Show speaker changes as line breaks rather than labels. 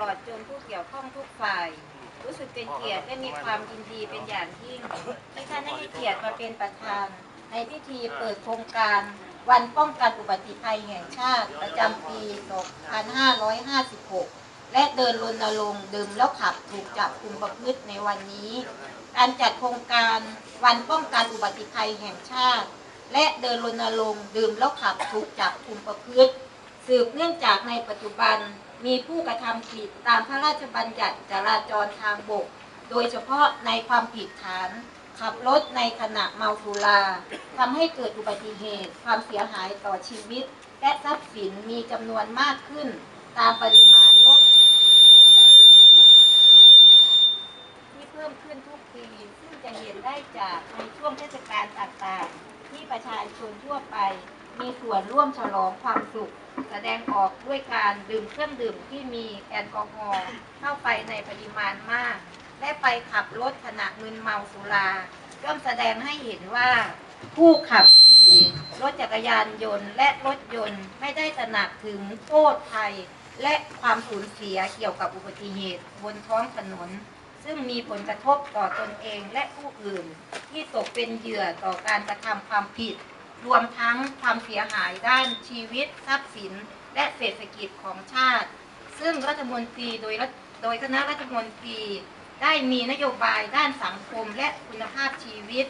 ลอดจนผู้เกี่ยวข้องทุกฝ่าย รู้สึกเป็นเกียรติและมีความยินดีเป็นอย่างยิ่งที่ท่านได้ให้เกียรติมาเป็นประธาน ในพิธีเปิดโครงการวันป้องกันอุบัติภัยแห่งชาติประจำปี 2556 และเดินรณรงค์ดื่มแล้วขับถูกจับคุมประพฤติในวันนี้ การจัดโครงการวันป้องกันอุบัติภัยแห่งชาติ และเดินรณรงค์ดื่มแล้วขับถูกจับคุมประพฤติ สืบเนื่องจากในปัจจุบันมีผู้กระทำผิดตามพระราชบัญญัติจราจรทางบก โดยเฉพาะในความผิดฐาน ขับรถในขณะเมาสุราทำให้เกิดอุบัติเหตุ ความเสียหายต่อชีวิต และทรัพย์สินมีจำนวนมากขึ้น ตามปริมาณรถที่เพิ่มขึ้นทุกปี ซึ่งจะเห็นได้จากในช่วงเทศกาลต่างๆ ที่ประชาชนทั่วไป มีส่วนร่วมฉลองความสุข แสดงออกด้วยการดื่มเครื่องดื่มที่มีแอลกอฮอล์เข้าไปในปริมาณมาก และไปขับรถขณะมึนเมาสุราย่อมแสดงให้เห็นว่า ผู้ขับขี่รถจักรยานยนต์ และรถยนต์ไม่ได้ตระหนักถึงโทษภัย และความสูญเสียเกี่ยวกับอุบัติเหตุบนท้องถนน ซึ่งมีผลกระทบต่อตนเองและผู้อื่น ที่ตกเป็นเหยื่อต่อการกระทำความผิด รวมทั้งความเสียหายด้านชีวิต ทรัพย์สิน และเศรษฐกิจของชาติ ซึ่งรัฐมนตรีโดยโดยคณะรัฐมนตรีได้มีนโยบายด้านสังคมและคุณภาพชีวิต